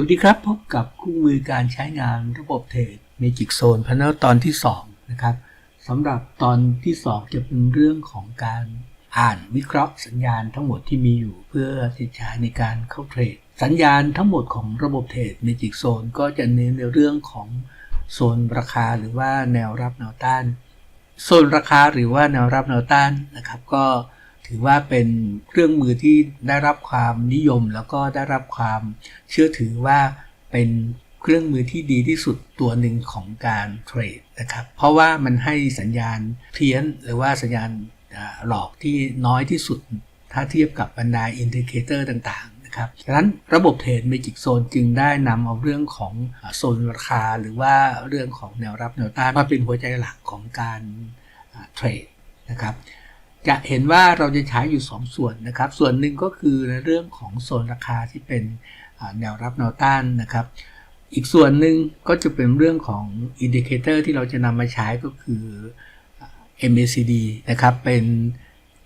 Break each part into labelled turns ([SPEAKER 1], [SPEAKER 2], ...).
[SPEAKER 1] วัสดีครับ พบกับคู่มือการใช้งานระบบเทรด Magic Zone Panel ตอนที่ 2 นะครับสำหรับตอนที่ 2 จะเป็นเรื่องของการอ่านวิเคราะห์สัญญาณทั้งหมดที่มีอยู่เพื่อที่ใช้ในการเข้าเทรด สัญญาณทั้งหมดของระบบเทรด Magic Zone ก็จะเน้นในเรื่องของโซนราคาหรือว่าแนวรับแนวต้าน โซนราคาหรือว่าแนวรับแนวต้านนะครับ ก็ ถือว่าเป็นเครื่องมือที่ได้รับความนิยมแล้วก็ได้รับความเชื่อถือว่าเป็นเครื่องมือที่ดีที่สุดตัวหนึ่งของการเทรดนะครับ เพราะว่ามันให้สัญญาณเพี้ยนหรือว่าสัญญาณหลอกที่น้อยที่สุด ถ้าเทียบกับบรรดาอินดิเคเตอร์ต่างๆนะครับดังนั้นระบบเทรดเมจิกโซนจึงได้นำเอาเรื่องของโซนราคา หรือว่าเรื่องของแนวรับแนวต้านมาเป็นหัวใจหลักของการเทรดนะครับ จะเห็นว่าเราจะใช้อยู่ 2 ส่วนนะครับ ส่วนหนึ่งก็คือในเรื่องของโซนราคาที่เป็นแนวรับแนวต้านนะครับ อีกส่วนหนึ่งก็จะเป็นเรื่องของอินดิเคเตอร์ที่เราจะนำมาใช้ก็คือ MACD นะครับ เป็น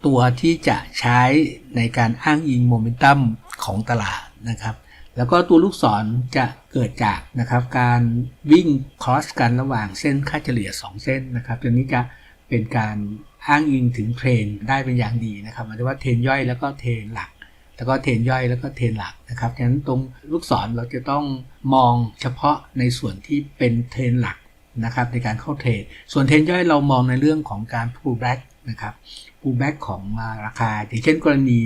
[SPEAKER 1] ตัวที่จะใช้ในการอ้างอิงโมเมนตัมของตลาดนะครับ แล้วก็ตัวลูกศรจะเกิดจากนะครับการวิ่งคอสกันระหว่างเส้นค่าเฉลี่ย 2 เส้นนะครับตัวนี้จะเป็นการ อ้างอิงถึงเทรนได้เป็นอย่างดีนะครับหมายถึงว่าเทรนย่อยแล้วก็เทรนหลัก แล้วก็เทรนย่อยแล้วก็เทรนหลักนะครับฉะนั้นตรงลูกศรเราจะต้องมองเฉพาะในส่วนที่เป็นเทรนหลักนะครับในการเข้าเทรด ส่วนเทรนย่อยเรามองในเรื่องของการ pull back นะครับ pull back ของราคา อย่างเช่นกรณี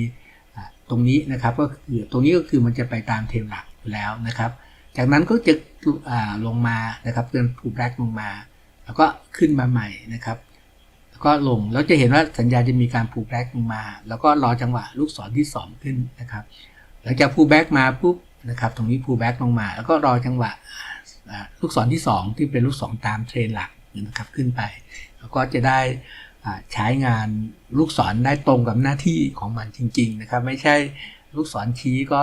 [SPEAKER 1] ตรงนี้นะครับก็คือตรงนี้ก็คือมันจะไปตามเทรนหลักอยู่แล้วนะครับ จากนั้นก็จะลงมานะครับเกิน pull back ลงมา แล้วก็ขึ้นมาใหม่นะครับ ก็ลงแล้วจะเห็นว่าสัญญาจะมีการพูแบ็กมา แล้วก็รอจังหวะลูกศรที่ 2 ขึ้นนะครับ หลังจากพูแบ็กมาปุ๊บนะครับ ตรงนี้พูแบ็กลงมา แล้วก็รอจังหวะลูกศรที่ 2 ที่เป็นลูกศรตามเทรนหลักนะครับขึ้นไป แล้วก็จะได้ใช้งานลูกศรได้ตรงกับหน้าที่ของมันจริง ๆ นะครับ ไม่ใช่ลูกศรชี้ก็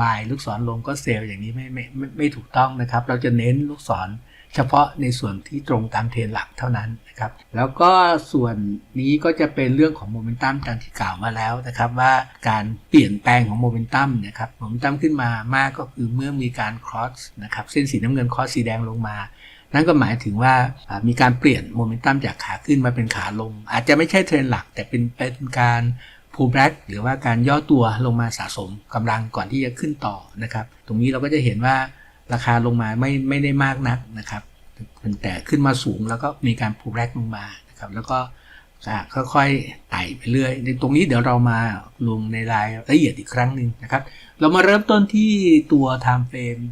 [SPEAKER 1] บายลูกศรลงก็เซลล์อย่างนี้ไม่ไม่ไม่ไม่ถูกต้องนะครับ เราจะเน้นลูกศร เฉพาะในส่วนที่ตรงตามเทรนหลักเท่านั้นนะครับ แล้วก็ส่วนนี้ก็จะเป็นเรื่องของโมเมนตัมดังที่กล่าวมาแล้วนะครับ ว่าการเปลี่ยนแปลงของโมเมนตัมนะครับโมเมนตัมขึ้นมามากก็คือเมื่อมีการครอสนะครับเส้นสีน้ำเงินครอสสีแดงลงมานั่นก็หมายถึงว่ามีการเปลี่ยนโมเมนตัมจากขาขึ้นมาเป็นขาลง อาจจะไม่ใช่เทรนหลัก แต่เป็นเป็นการพูแบ็กหรือว่าการย่อตัวลงมาสะสมกำลังก่อนที่จะขึ้นต่อนะครับ ตรงนี้เราก็จะเห็นว่า ราคาลงมาไม่ไม่ได้มากนักนะครับแต่ขึ้นมาสูงแล้วก็มีการพูแบล็กลงมานะครับ แล้วก็ค่อยๆไต่ไปเรื่อยในตรงนี้เดี๋ยวเรามาลงในรายละเอียดอีกครั้งหนึ่งนะครับ เรามาเริ่มต้นที่ตัว time frame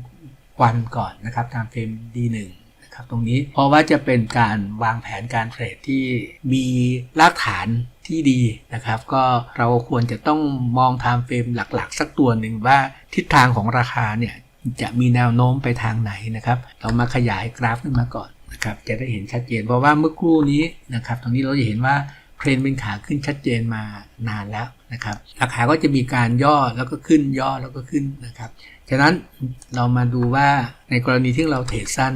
[SPEAKER 1] วันก่อนนะครับ time frame D1 นะครับตรงนี้เพราะว่าจะเป็นการวางแผนการเทรดที่มีรากฐานที่ดีนะครับ ก็เราควรจะต้องมองไทม์เฟรมหลักๆ สักตัวหนึ่งว่าทิศทางของราคาเนี่ย จะมีแนวโน้มไปทางไหนนะครับ เรามาขยายกราฟขึ้นมาก่อนนะครับ จะได้เห็นชัดเจน เพราะว่าเมื่อครู่นี้นะครับ ตรงนี้เราจะเห็นว่าเทรนเป็นขาขึ้นชัดเจนมานานแล้วนะครับ ราคาก็จะมีการย่อแล้วก็ขึ้นย่อแล้วก็ขึ้นนะครับ ฉะนั้นเรามาดูว่าในกรณีที่เราเทรดสั้น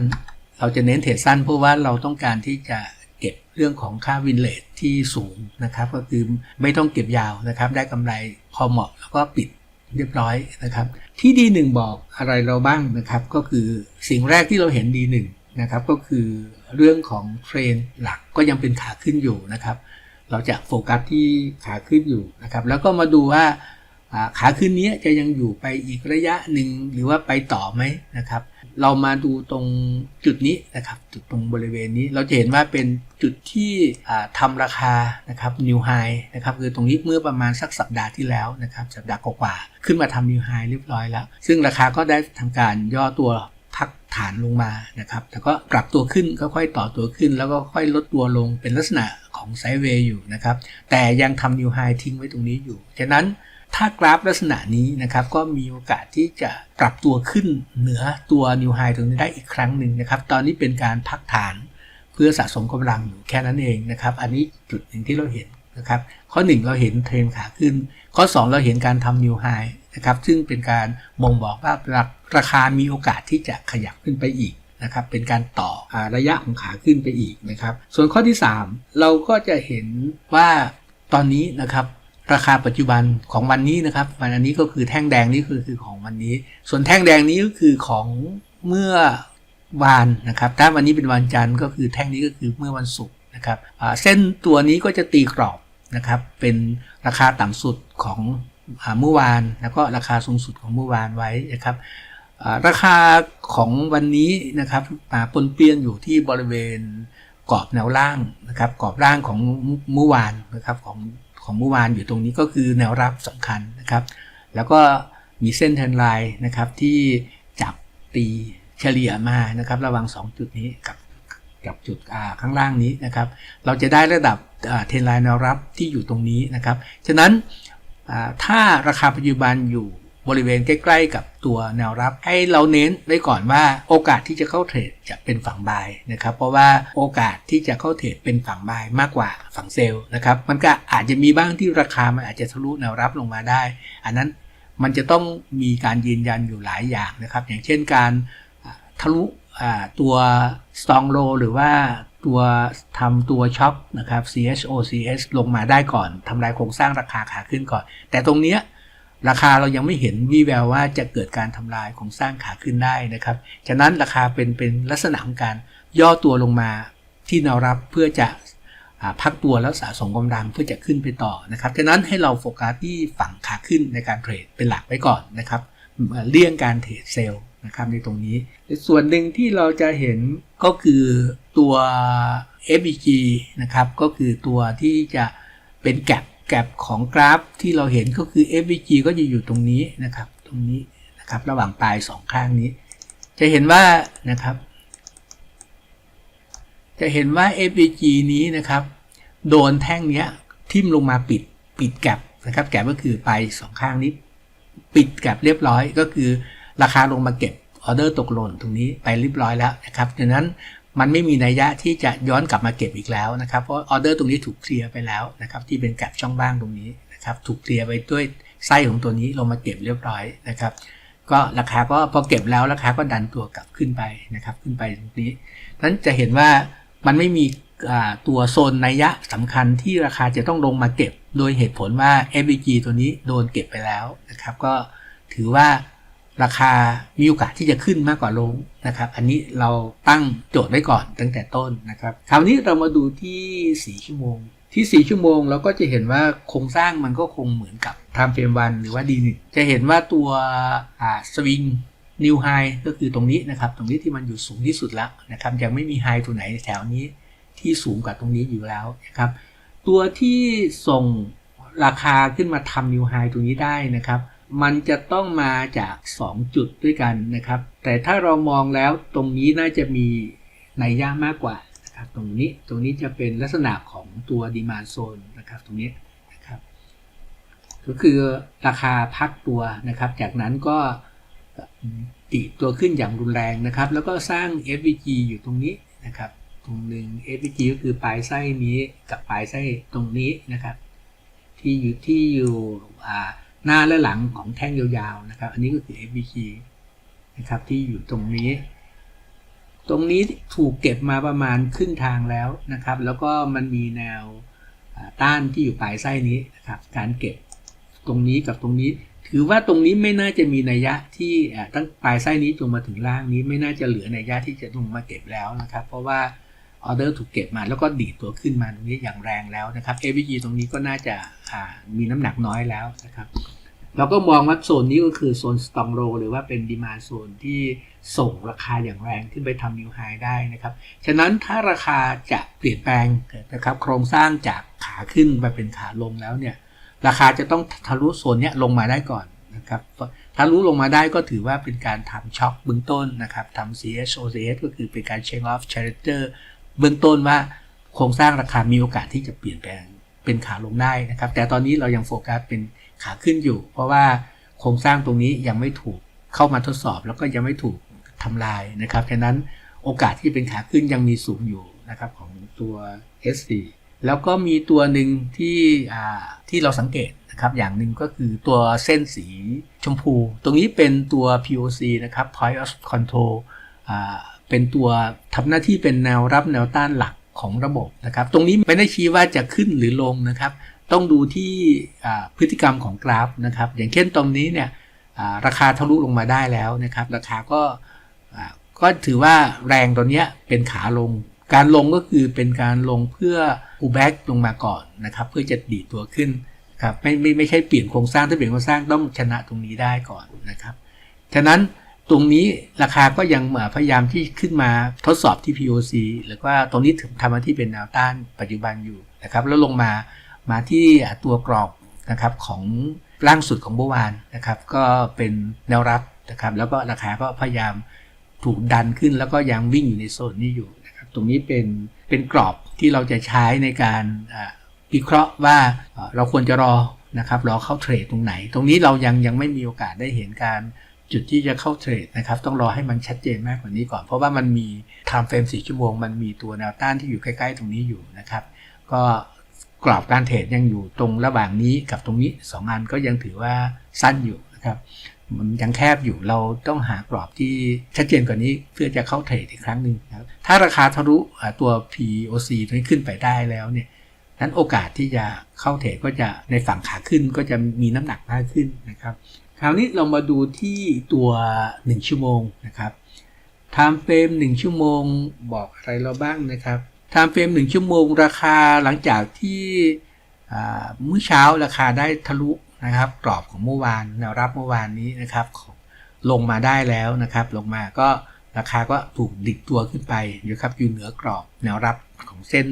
[SPEAKER 1] เราจะเน้นเทรดสั้นเพราะว่าเราต้องการที่จะเก็บเรื่องของค่าวินเลทที่สูงนะครับ ก็คือไม่ต้องเก็บยาวนะครับ ได้กำไรพอเหมาะแล้วก็ปิด เรียบร้อยนะครับ ที่ดีหนึ่งบอกอะไรเราบ้างนะครับ ก็คือสิ่งแรกที่เราเห็นดีหนึ่งนะครับ ก็คือเรื่องของเทรนหลักก็ยังเป็นขาขึ้นอยู่นะครับ เราจะโฟกัสที่ขาขึ้นอยู่นะครับ แล้วก็มาดูว่า ขาขึ้นนี้จะยังอยู่ไปอีกระยะหนึ่งหรือว่าไปต่อไหมนะครับ เรามาดูตรงจุดนี้นะครับจุดตรงบริเวณนี้เราจะเห็นว่าเป็นจุดที่ทำราคานะครับ new high นะครับคือตรงนี้เมื่อประมาณสักสัปดาห์ที่แล้วนะครับสัปดาห์กว่าขึ้นมาทำ new high เรียบร้อยแล้ว ซึ่งราคาก็ได้ทำการย่อตัวพักฐานลงมานะครับ แต่ก็ปรับตัวขึ้นก็ค่อยต่อตัวขึ้น แล้วก็ค่อยลดตัวลงเป็นลักษณะของไซด์เวย์อยู่นะครับ แต่ยังทำ new high ทิ้งไว้ตรงนี้อยู่ ฉะนั้น ถ้ากราฟลักษณะนี้นะครับก็มีโอกาสที่จะปรับตัวขึ้นเหนือตัวนิวไฮตรงนี้ได้อีกครั้งหนึ่งนะครับ ตอนนี้เป็นการพักฐานเพื่อสะสมกำลังอยู่แค่นั้นเองนะครับ อันนี้จุดหนึ่งที่เราเห็นนะครับ ข้อ 1 เราเห็นเทรนขาขึ้น ข้อ 2 เราเห็นการทำนิวไฮนะครับ ซึ่งเป็นการบ่งบอกว่าราคามีโอกาสที่จะขยับขึ้นไปอีกนะครับ เป็นการต่ออระยะของขาขึ้นไปอีกนะครับ ส่วนข้อที่ 3 เราก็จะเห็นว่าตอนนี้นะครับ ราคาปัจจุบันของวันนี้นะครับวันอันนี้ก็คือแท่งแดงนี่คือคือของวันนี้ ส่วนแท่งแดงนี้ก็คือของเมื่อวานนะครับ ถ้าวันนี้เป็นวันจันทร์ก็คือแท่งนี้ก็คือเมื่อวันศุกร์นะครับเส้นตัวนี้ก็จะตีกรอบนะครับ เป็นราคาต่ำสุดของเมื่อวาน แล้วก็ราคาสูงสุดของเมื่อวานไว้นะครับราคาของวันนี้นะครับมาปนเปี้ยนอยู่ที่บริเวณกรอบแนวล่างนะครับ กรอบล่างของเมื่อวานนะครับของ ของเมื่อวานอยู่ตรงนี้ก็คือแนวรับสำคัญนะครับ แล้วก็มีเส้นเทรนไลน์นะครับที่จับตีเฉลี่ยมานะครับ ระหว่าง2 จุดนี้กับกับจุดข้างล่างนี้นะครับ เราจะได้ระดับเทรนไลน์แนวรับที่อยู่ตรงนี้นะครับ ฉะนั้นถ้าราคาปัจจุบันอยู่ บริเวณใกล้ ๆ กับตัวแนวรับ ให้เราเน้นไว้ก่อนว่าโอกาสที่จะเข้าเทรดจะเป็นฝั่งบายนะครับเพราะว่าโอกาสที่จะเข้าเทรดเป็นฝั่งบายมากกว่าฝั่งเซลล์นะครับมันก็อาจจะมีบ้างที่ราคามันอาจจะทะลุแนวรับลงมาได้ อันนั้นมันจะต้องมีการยืนยันอยู่หลายอย่างนะครับ อย่างเช่นการทะลุตัว strong low หรือว่าตัวทำตัวช็อคนะครับ CHOCS ลงมาได้ก่อนทำลายโครงสร้างราคาขาขึ้นก่อน แต่ตรงเนี้ย ราคาเรายังไม่เห็นวีแววว่าจะเกิดการทำลายโครงสร้างขาขึ้นได้นะครับฉะนั้นราคาเป็นเป็นลักษณะของการย่อตัวลงมาที่แนวรับเพื่อจะพักตัวแล้วสะสมกำลังเพื่อจะขึ้นไปต่อนะครับฉะนั้นให้เราโฟกัสที่ฝั่งขาขึ้นในการเทรดเป็นหลักไว้ก่อนนะครับเลี่ยงการเทรดเซลล์นะครับในตรงนี้ ส่วนหนึ่งที่เราจะเห็นก็คือตัว FBG นะครับก็คือตัวที่จะเป็นแกลบ แกลบของกราฟที่เราเห็นก็คือ FBG ก็จะอยู่ตรงนี้นะครับ ตรงนี้นะครับ ระหว่างปลายสองข้างนี้ จะเห็นว่านะครับ จะเห็นว่า FBG นี้นะครับ โดนแท่งเนี้ยทิ่มลงมาปิดปิดแกลบนะครับแกลบก็คือปลายสองข้างนี้ ปิดแกลบเรียบร้อยก็คือราคาลงมาเก็บออเดอร์ตกหล่นตรงนี้ไปเรียบร้อยแล้วนะครับดังนั้น มันไม่มีนัยยะที่จะย้อนกลับมาเก็บอีกแล้วนะครับ เพราะออเดอร์ตรงนี้ถูกเคลียร์ไปแล้วนะครับ ที่เป็นแกลบช่องว่างตรงนี้นะครับ ถูกเคลียร์ไปด้วยไส้ของตัวนี้ลงมาเก็บเรียบร้อยนะครับ ก็ราคาก็พอเก็บแล้วราคาก็ดันตัวกลับขึ้นไปนะครับ ขึ้นไปตรงนี้นั้นจะเห็นว่ามันไม่มีตัวโซนนัยยะสำคัญที่ราคาจะต้องลงมาเก็บ โดยเหตุผลว่า FBG ตัวนี้โดนเก็บไปแล้วนะครับ ก็ถือว่า ราคามีโอกาสที่จะขึ้นมากกว่าลงนะครับ อันนี้เราตั้งโจทย์ไว้ก่อนตั้งแต่ต้นนะครับ คราวนี้เรามาดูที่ 4 ชั่วโมง ที่ 4 ชั่วโมงเราก็จะเห็นว่าโครงสร้างมันก็คงเหมือนกับ time frame วันหรือว่า D1 จะเห็นว่าตัวสวิง new high ก็คือตรงนี้นะครับ ตรงนี้ที่มันอยู่สูงที่สุดแล้วนะครับ ยังไม่มี high ตัวไหนแถวนี้ที่สูงกว่าตรงนี้อยู่แล้วนะครับ ตัวที่ส่งราคาขึ้นมาทำ new high ตรงนี้ได้นะครับ มันจะต้องมาจาก 2 จุดด้วยกันนะครับ แต่ถ้าเรามองแล้วตรงนี้น่าจะมีนัยยะมากกว่านะครับตรงนี้ตรงนี้จะเป็นลักษณะของตัว demand zone นะครับตรงนี้นะครับ ก็คือราคาพักตัวนะครับ จากนั้นก็ติดตัวขึ้นอย่างรุนแรงนะครับ แล้วก็สร้าง FVG อยู่ตรงนี้นะครับ ตรงหนึ่ง FVG ก็คือปลายไส้นี้กับปลายไส้ตรงนี้นะครับ ที่อยู่ที่อยู่อ่า หน้าและหลังของแท่งยาวๆนะครับ อันนี้ก็คือ FVG นะครับที่อยู่ตรงนี้ ตรงนี้ถูกเก็บมาประมาณครึ่งทางแล้วนะครับ แล้วก็มันมีแนวต้านที่อยู่ปลายไส้นี้นะครับ การเก็บตรงนี้กับตรงนี้ ถือว่าตรงนี้ไม่น่าจะมีนัยยะที่ตั้งปลายไส้นี้จนมาถึงล่างนี้ไม่น่าจะเหลือนัยยะที่จะลงมาเก็บแล้วนะครับ เพราะว่า ออเดอร์ถูกเก็บมาแล้วก็ดีดตัวขึ้นมาตรงนี้อย่างแรงแล้วนะครับ AVG ตรงนี้ก็น่าจะามีน้ำหนักน้อยแล้วนะครับเราก็มองว่าโซนนี้ก็คือโซนสตองโรหรือว่าเป็นดีมาโซนที่ส่งราคาอย่างแรงขึ้นไปทำนิวไฮได้นะครับ ฉะนั้นถ้าราคาจะเปลี่ยนแปลงนะครับโครงสร้างจากขาขึ้นมาเป็นขาลงแล้วเนี่ยราคาจะต้องทะลุโซนนี้ลงมาได้ก่อนนะครับทะลุลงมาได้ก็ถือว่าเป็นการทำช็อคเบื้องต้นนะครับทำ CHOCS ก็คือเป็นการเช็คออฟ challenger เเบื้องต้นว่าโครงสร้างราคามีโอกาสที่จะเปลี่ยนแปลงเป็นขาลงได้นะครับ แต่ตอนนี้เรายังโฟกัสเป็นขาขึ้นอยู่ เพราะว่าโครงสร้างตรงนี้ยังไม่ถูกเข้ามาทดสอบ แล้วก็ยังไม่ถูกทำลายนะครับฉะนั้นโอกาสที่เป็นขาขึ้นยังมีสูงอยู่นะครับของตัว S4 แล้วก็มีตัวหนึ่งที่ที่เราสังเกตนะครับอย่างหนึ่งก็คือตัวเส้นสีชมพู ตรงนี้เป็นตัว POC นะครับ Point of Control เป็นตัวทำหน้าที่เป็นแนวรับแนวต้านหลักของระบบนะครับ ตรงนี้ไม่ได้ชี้ว่าจะขึ้นหรือลงนะครับ ต้องดูที่พฤติกรรมของกราฟนะครับ อย่างเช่นตรงนี้เนี่ยราคาทะลุลงมาได้แล้วนะครับ ราคาก็ก็ถือว่าแรงตัวนี้เป็นขาลง การลงก็คือเป็นการลงเพื่อ pull back ลงมาก่อนนะครับ เพื่อจะดีดตัวขึ้นครับไม่ไม่ไม่ใช่เปลี่ยนโครงสร้างถ้าเปลี่ยนโครงสร้างต้องชนะตรงนี้ได้ก่อนนะครับ ฉะนั้น ตรงนี้ราคาก็ยังพยายามที่ขึ้นมาทดสอบที่ POC หรือว่าตรงนี้ถึงทำมาที่เป็นแนวต้านปัจจุบันอยู่นะครับแล้วลงมามาที่ตัวกรอบนะครับของล่างสุดของเมื่อวานนะครับก็เป็นแนวรับนะครับแล้วก็ราคาก็พยายามถูกดันขึ้นแล้วก็ยังวิ่งอยู่ในโซนนี้อยู่นะครับตรงนี้เป็นเป็นกรอบที่เราจะใช้ในการวิเคราะห์ว่าเราควรจะรอนะครับรอเข้าเทรดตรงไหน ตรงนี้เรายังยังไม่มีโอกาสได้เห็นการ จุดที่จะเข้าเทรดนะครับต้องรอให้มันชัดเจนมากกว่านี้ก่อน เพราะว่ามันมี time frame 4ชั่วโมงมันมีตัวแนวต้านที่อยู่ใกล้ๆตรงนี้อยู่นะครับ ก็กรอบการเทรดยังอยู่ตรงระหว่างนี้กับตรงนี้2อันก็ยังถือว่าสั้นอยู่นะครับมันยังแคบอยู่เราต้องหากรอบที่ชัดเจนกว่านี้เพื่อจะเข้าเทรดอีกครั้งหนึ่งครับถ้าราคาทะลุตัว POC ตรงนี้ขึ้นไปได้แล้วเนี่ยนั้นโอกาสที่จะเข้าเทรดก็จะในฝั่งขาขึ้นก็จะมีน้ำหนักมากขึ้นนะครับ คราวนี้เรามาดูที่ตัว 1 ชั่วโมงนะครับ time frame 1 ชั่วโมงบอกอะไรเราบ้างนะครับ time frame 1 ชั่วโมงราคาหลังจากที่เมื่อเช้าราคาได้ทะลุนะครับ กรอบของเมื่อวานแนวรับเมื่อวานนี้นะครับลงมาได้แล้วนะครับ ลงมาก็ราคาก็ถูกดิกตัวขึ้นไปอยู่ครับอยู่เหนือกรอบแนวรับของเส้น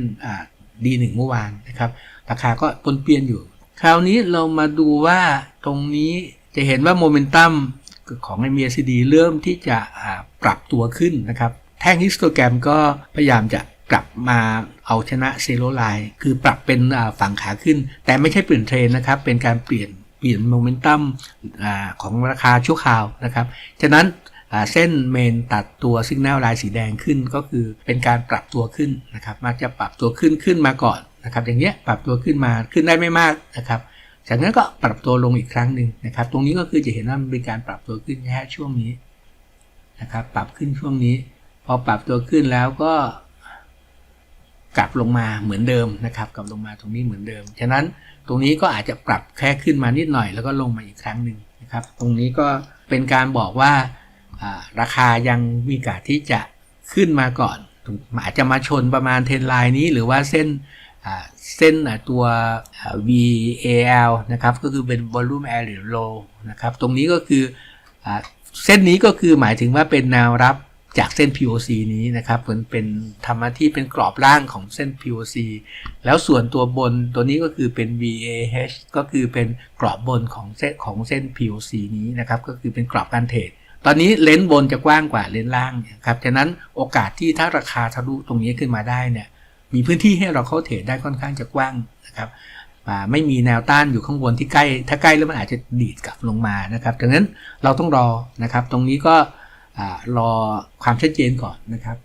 [SPEAKER 1] ดีหนึ่งเมื่อวานนะครับ ราคาก็ปนเปียนอยู่ คราวนี้เรามาดูว่าตรงนี้ จะเห็นว่าโมเมนตัมของ MACD เริ่มที่จะปรับตัวขึ้นนะครับ แท่งฮิสโตแกรมก็พยายามจะกลับมาเอาชนะเซโรไลน์คือปรับเป็นฝั่งขาขึ้น แต่ไม่ใช่เปลี่ยนเทรนนะครับ เป็นการเปลี่ยนเปลี่ยนโมเมนตัมของราคาชั่วคราวนะครับ ฉะนั้นเส้นเมนตัดตัวซิกแนลลายสีแดงขึ้นก็คือเป็นการปรับตัวขึ้นนะครับมักจะปรับตัวขึ้นขึ้นมาก่อนนะครับ อย่างเงี้ยปรับตัวขึ้นมาขึ้นได้ไม่มากนะครับ จากนั้นก็ปรับตัวลงอีกครั้งหนึ่งนะครับ ตรงนี้ก็คือจะเห็นว่ามันเป็นการปรับตัวขึ้นแค่ช่วงนี้นะครับ ปรับขึ้นช่วงนี้ พอปรับตัวขึ้นแล้วก็กลับลงมาเหมือนเดิมนะครับ กลับลงมาตรงนี้เหมือนเดิม ฉะนั้นตรงนี้ก็อาจจะปรับแค่ขึ้นมานิดหน่อย แล้วก็ลงมาอีกครั้งหนึ่งนะครับ ตรงนี้ก็เป็นการบอกว่าราคายังมีโอกาสที่จะขึ้นมาก่อนอาจจะมาชนประมาณเทนไลน์นี้หรือว่าเส้น เส้นตัว VAL นะครับก็คือเป็น volume area low นะครับตรงนี้ก็คือเส้นนี้ก็คือหมายถึงว่าเป็นแนวรับจากเส้น POC นี้นะครับเหมือนเป็นทำหน้าที่เป็นกรอบล่างของเส้น POC แล้วส่วนตัวบนตัวนี้ก็คือเป็น VAH ก็คือเป็นกรอบบนของเส้นของเส้น POC นี้นะครับก็คือเป็นกรอบการเทรดตอนนี้เลนส์บนจะกว้างกว่าเลนส์ล่างครับฉะนั้นโอกาสที่ถ้าราคาทะลุตรงนี้ขึ้นมาได้เนี่ย มีพื้นที่ให้เราเข้าเทรดได้ค่อนข้างจะกว้างนะครับไม่มีแนวต้านอยู่ข้างบนที่ใกล้ ถ้าใกล้แล้วมันอาจจะดีดกลับลงมานะครับดังนั้นเราต้องรอนะครับ ตรงนี้ก็รอความชัดเจนก่อนนะครับ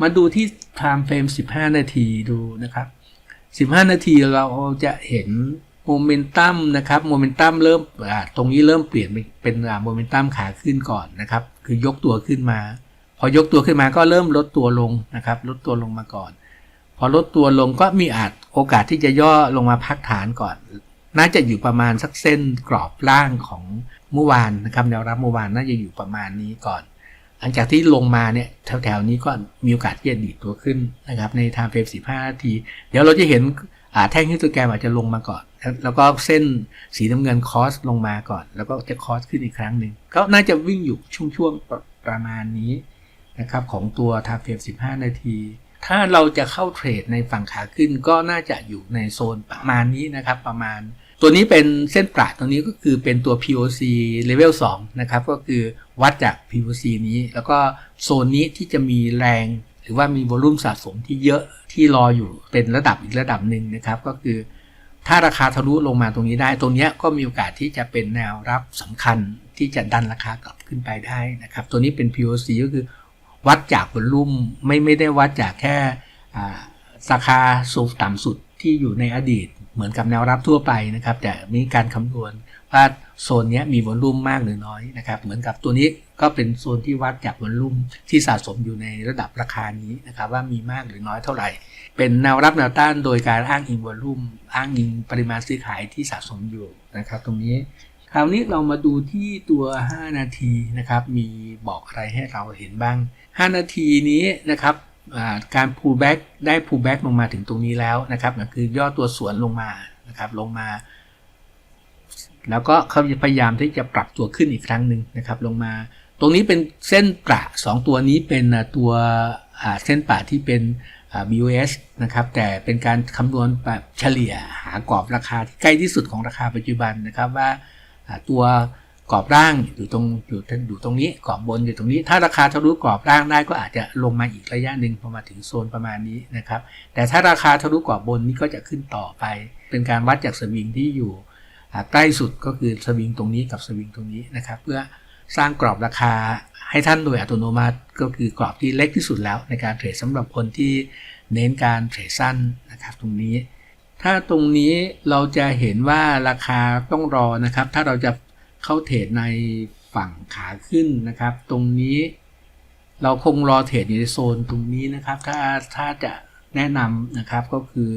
[SPEAKER 1] มาดูที่ time frame 15 นาทีดูนะครับ 15 นาทีเราจะเห็นโมเมนตัมนะครับโมเมนตัมเริ่มตรงนี้เริ่มเปลี่ยนเป็นโมเมนตัมขาขึ้นก่อนนะครับ คือยกตัวขึ้นมา พอยกตัวขึ้นมาก็เริ่มลดตัวลงนะครับ ลดตัวลงมาก่อน พอลดตัวลงก็มีอาจโอกาสที่จะย่อลงมาพักฐานก่อน น่าจะอยู่ประมาณสักเส้นกรอบล่างของเมื่อวานนะครับแนวรับเมื่อวานน่าจะอยู่ประมาณนี้ก่อน หลังจากที่ลงมาเนี่ยแถวๆนี้ก็มีโอกาสที่จะดีดตัวขึ้นนะครับในไทม์เฟรม15 นาที เดี๋ยวเราจะเห็นแท่งฮิสโตแกรมอาจจะลงมาก่อน แล้วก็เส้นสีน้ำเงินคอสลงมาก่อน แล้วก็จะคอสขึ้นอีกครั้งหนึ่งก็น่าจะวิ่งอยู่ช่วงๆประมาณนี้นะครับของตัวทาเฟม15 นาที ถ้าเราจะเข้าเทรดในฝั่งขาขึ้นก็น่าจะอยู่ในโซนประมาณนี้นะครับ ประมาณ ตัวนี้เป็นเส้นประตรงนี้ก็คือเป็นตัว POC level 2 นะครับ ก็คือวัดจาก POC นี้ แล้วก็โซนนี้ที่จะมีแรง หรือว่ามีวอลุ่มสะสมที่เยอะที่รออยู่เป็นระดับอีกระดับหนึ่งนะครับ ก็คือ ถ้าราคาทะลุลงมาตรงนี้ได้ ตรงนี้ก็มีโอกาสที่จะเป็นแนวรับสำคัญที่จะดันราคากลับขึ้นไปได้นะครับ ตัวนี้เป็น POC ก็คือ วัดจากวอลุ่มไม่ไม่ได้วัดจากแค่ราคาสูงต่ำสุดที่อยู่ในอดีต เหมือนกับแนวรับทั่วไปนะครับ แต่มีการคำนวณว่าโซนนี้มีวอลุ่มมากหรือน้อยนะครับ เหมือนกับตัวนี้ก็เป็นโซนที่วัดจากวอลลุ่มที่สะสมอยู่ในระดับราคานี้นะครับ ว่ามีมากหรือน้อยเท่าไหร่ เป็นแนวรับแนวต้านโดยการอ้างอิงวอลลุ่มอ้างอิงปริมาณซื้อขายที่สะสมอยู่นะครับ ตรงนี้ คราวนี้เรามาดูที่ตัว 5 นาทีนะครับ มีบอกอะไรให้เราเห็นบ้าง 5 นาทีนี้นะครับการ pullback ได้ pullback ลงมาถึงตรงนี้แล้วนะครับคือย่อตัวสวนลงมานะครับลงมา แล้วก็เขาจะพยายามที่จะปรับตัวขึ้นอีกครั้งหนึ่งนะครับ ลงมา ตรงนี้เป็นเส้นประสองตัวนี้เป็นตัวเส้นประที่เป็น BOS นะครับ แต่เป็นการคำนวณแบบเฉลี่ยหากรอบราคาที่ใกล้ที่สุดของราคาปัจจุบันนะครับว่า ตัวกรอบร่างอยู่ตรงอยู่อยู่ตรงนี้กรอบบนอยู่ตรงนี้ ถ้าราคาทะลุกรอบร่างได้ก็อาจจะลงมาอีกระยะหนึ่งพอมาถึงโซนประมาณนี้นะครับ แต่ถ้าราคาทะลุกรอบบนนี่ก็จะขึ้นต่อไป เป็นการวัดจากสวิงที่อยู่ใกล้สุดก็คือสวิงตรงนี้กับสวิงตรงนี้นะครับ เพื่อสร้างกรอบราคาให้ท่านโดยอัตโนมัติก็คือกรอบที่เล็กที่สุดแล้วในการเทรดสำหรับคนที่เน้นการเทรดสั้นนะครับตรงนี้ ถ้าตรงนี้เราจะเห็นว่าราคาต้องรอนะครับ ถ้าเราจะเข้าเทรดในฝั่งขาขึ้นนะครับ ตรงนี้เราคงรอเทรดอยู่ในโซนตรงนี้นะครับ ถ้าถ้าจะแนะนำนะครับก็คือ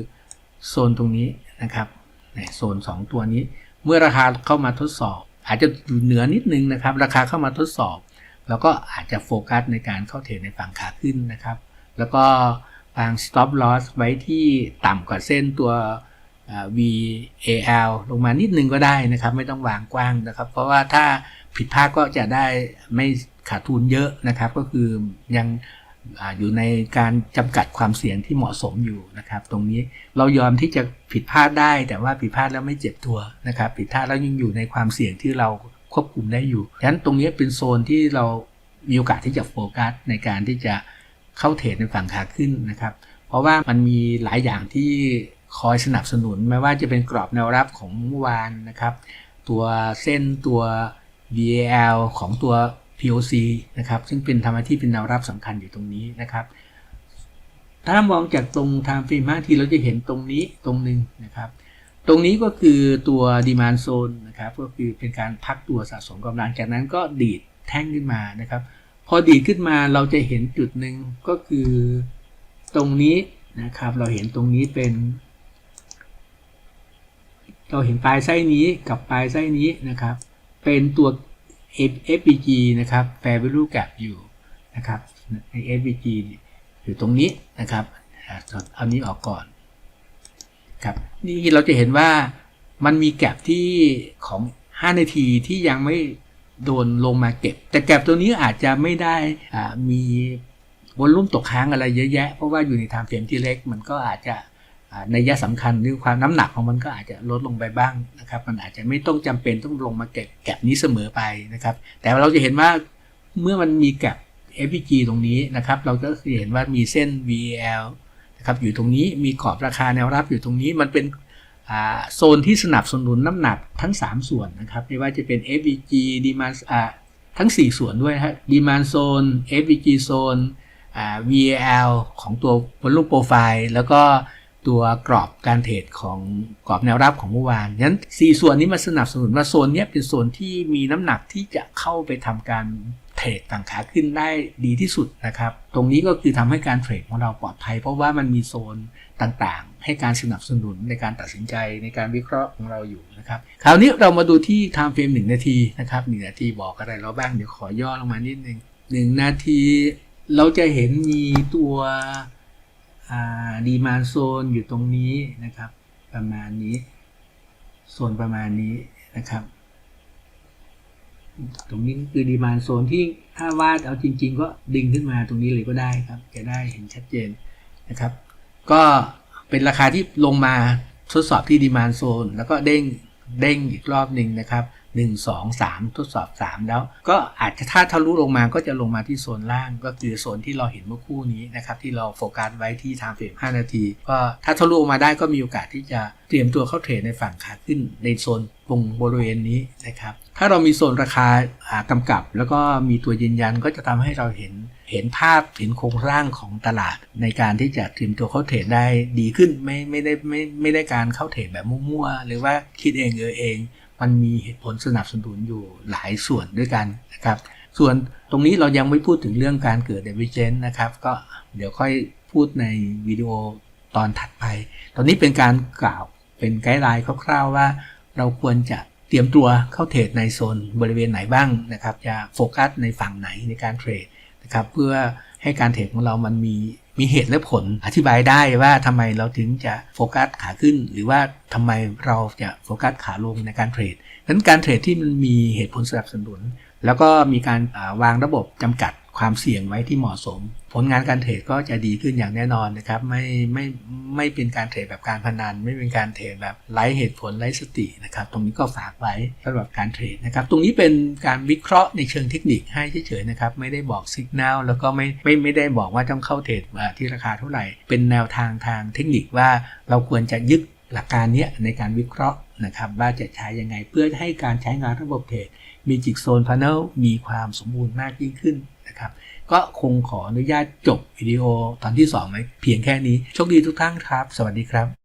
[SPEAKER 1] โซนตรงนี้นะครับในโซน 2 ตัวนี้ เมื่อราคาเข้ามาทดสอบ อาจจะอยู่เหนือนิดนึงนะครับ ราคาเข้ามาทดสอบ แล้วก็อาจจะโฟกัสในการเข้าเทรดในฝั่งขาขึ้นนะครับ แล้วก็ วาง stop loss ไว้ที่ต่ำกว่าเส้นตัว VAL ลงมานิดนึงก็ได้นะครับ ไม่ต้องวางกว้างนะครับ เพราะว่าถ้าผิดพลาดก็จะได้ไม่ขาดทุนเยอะนะครับ ก็คือยังอาอยู่ในการจำกัดความเสี่ยงที่เหมาะสมอยู่นะครับ ตรงนี้เรายอมที่จะผิดพลาดได้ แต่ว่าผิดพลาดแล้วไม่เจ็บตัวนะครับ ผิดพลาดแล้วยังอยู่ในความเสี่ยงที่เราควบคุมได้อยู่ฉะนั้นตรงนี้เป็นโซนที่เรามีโอกาสที่จะโฟกัสในการที่จะ เข้าเทรดในฝั่งขาขึ้นนะครับ เพราะว่ามันมีหลายอย่างที่คอยสนับสนุนไม่ว่าจะเป็นกรอบแนวรับของเมื่อวานนะครับ ตัวเส้นตัว VAL ของตัว POC นะครับ ซึ่งเป็นธรรมที่เป็นแนวรับสำคัญอยู่ตรงนี้นะครับ ถ้ามองจากตรง time frame 5ทีเราจะเห็นตรงนี้ตรงหนึ่งนะครับ ตรงนี้ก็คือตัว demand zone นะครับ ก็คือเป็นการพักตัวสะสมกำลังจากนั้นก็ดีดแท่งขึ้นมานะครับ พอดีขึ้นมาเราจะเห็นจุดหนึ่งก็คือตรงนี้นะครับ เราเห็นตรงนี้เป็น เราเห็นปลายไส้นี้กับปลายไส้นี้นะครับ เป็นตัว FPG นะครับ Fair Value Gap อยู่นะครับใน FPG อยู่ตรงนี้นะครับอะเอานี้ออกก่อนครับนี่เราจะเห็นว่ามันมีแกลบที่ของ 5 นาทีที่ยังไม่ โดนลงมาเก็บ แต่แกลบตัวนี้อาจจะไม่ได้มีวอลลุ่มตกค้างอะไรเยอะแยะ เพราะว่าอยู่ในไทม์เฟรมที่เล็ก มันก็อาจจะในยะสำคัญหรือความน้ำหนักของมันก็อาจจะลดลงไปบ้างนะครับ มันอาจจะไม่ต้องจำเป็นต้องลงมาเก็บแก็บนี้เสมอไปนะครับ แต่เราจะเห็นว่าเมื่อมันมีแก็บ FPG ตรงนี้นะครับ เราก็จะเห็นว่ามีเส้น VL นะครับอยู่ตรงนี้มีกรอบราคาแนวรับอยู่ตรงนี้มันเป็น โซนที่สนับสนุนน้ำหนักทั้ง 3 ส่วนนะครับไม่ว่าจะเป็น FPG Demand อ่าทั้ง 4 ส่วนด้วยฮะ Demand Zone FPG Zone VAL ของตัว Volume Profile แล้วก็ตัวกรอบการเทรดของกรอบแนวรับของเมื่อวานงั้น4ส่วนนี้มาสนับสนุนว่าโซนนี้เป็นโซนที่มีน้ำหนักที่จะเข้าไปทำการเทรดต่างขาขึ้นได้ดีที่สุดนะครับ ตรงนี้ก็คือทำให้การเทรดของเราปลอดภัย เพราะว่ามันมีโซนต่างๆ ให้การสนับสนุนในการตัดสินใจในการวิเคราะห์ของเราอยู่นะครับ คราวนี้เรามาดูที่ time frame 1 นาทีนะครับ1นาทีบอกอะไรเราบ้างเดี๋ยวขอย่อลงมานิดนึง1นาที เราจะเห็นมีตัวดีมาโซนอยู่ตรงนี้นะครับ ประมาณนี้โซนประมาณนี้นะครับ ตรงนี้คือดีมานโซนที่ถ้าวาดเอาจริง ๆ ก็ดึงขึ้นมาตรงนี้เลยก็ได้ครับ จะได้เห็นชัดเจนนะครับ ก็ เป็นราคาที่ลงมาทดสอบที่ดีมานโซนแล้วก็เด้งเด้งอีกรอบหนึ่งนะครับ 1 2 3 ทดสอบ 3 แล้ว ก็อาจจะถ้าทะลุลงมาก็จะลงมาที่โซนล่าง ก็คือโซนที่เราเห็นเมื่อคู่นี้นะครับ ที่เราโฟกัสไว้ที่ time frame 5นาที ก็ถ้าทะลุออกมาได้ก็มีโอกาสที่จะเตรียมตัวเข้าเทรดในฝั่งขาขึ้นในโซนตรงบริเวณนี้นะครับ ถ้าเรามีโซนราคาอ่ากำกับ แล้วก็มีตัวยืนยันก็จะทำให้เราเห็นเห็นภาพเห็นโครงร้างของตลาด ในการที่จะเตรียมตัวเข้าเทรดได้ดีขึ้นไม่ไม่ได้ไม่ไม่ได้การเข้าเทรดแบบมั่วๆหรือว่าคิดเองเออเอง มันมีเหตุผลสนับสนุนอยู่หลายส่วนด้วยกันนะครับส่วนตรงนี้เรายังไม่พูดถึงเรื่องการเกิด divergence นะครับ ก็เดี๋ยวค่อยพูดในวิดีโอตอนถัดไป ตอนนี้เป็นการกล่าวเป็นไกด์ไลน์คร่าวๆว่า เราควรจะ เตรียมตัวเข้าเทรดในโซนบริเวณไหนบ้างนะครับ จะโฟกัสในฝั่งไหนในการเทรดนะครับเพื่อให้การเทรดของเรามันมีมีเหตุและผลอธิบายได้ว่าทำไมเราถึงจะโฟกัสขาขึ้น หรือว่าทำไมเราจะโฟกัสขาลงในการเทรดนั้นการเทรดที่มันมีเหตุผลสนับสนุน แล้วก็มีการวางระบบจำกัด ความเสี่ยงไว้ที่เหมาะสม ผลงานการเทรดก็จะดีขึ้นอย่างแน่นอนนะครับ ไม่ไม่ไม่เป็นการเทรดแบบการพนัน ไม่เป็นการเทรดแบบไร้เหตุผลไร้สตินะครับ ตรงนี้ก็ฝากไว้สำหรับการเทรดนะครับ ตรงนี้เป็นการวิเคราะห์ในเชิงเทคนิคให้เฉยๆนะครับ ไม่ได้บอกสัญญาณแล้วก็ไม่ไม่ไม่ได้บอกว่าต้องเข้าเทรดที่ราคาเท่าไหร่ เป็นแนวทางทางเทคนิคว่าเราควรจะยึดหลักการเนี้ยในการวิเคราะห์นะครับว่าจะใช้ยังไงเพื่อให้การใช้งานระบบเทรดมีจิกโซนพา n นลมีความสมบูรณ์มากยิ่งขึ้น ก็คงขออนุญาตจบวิดีโอตอนที่2ไว้เพียงแค่นี้ โชคดีทุกท่านครับ สวัสดีครับ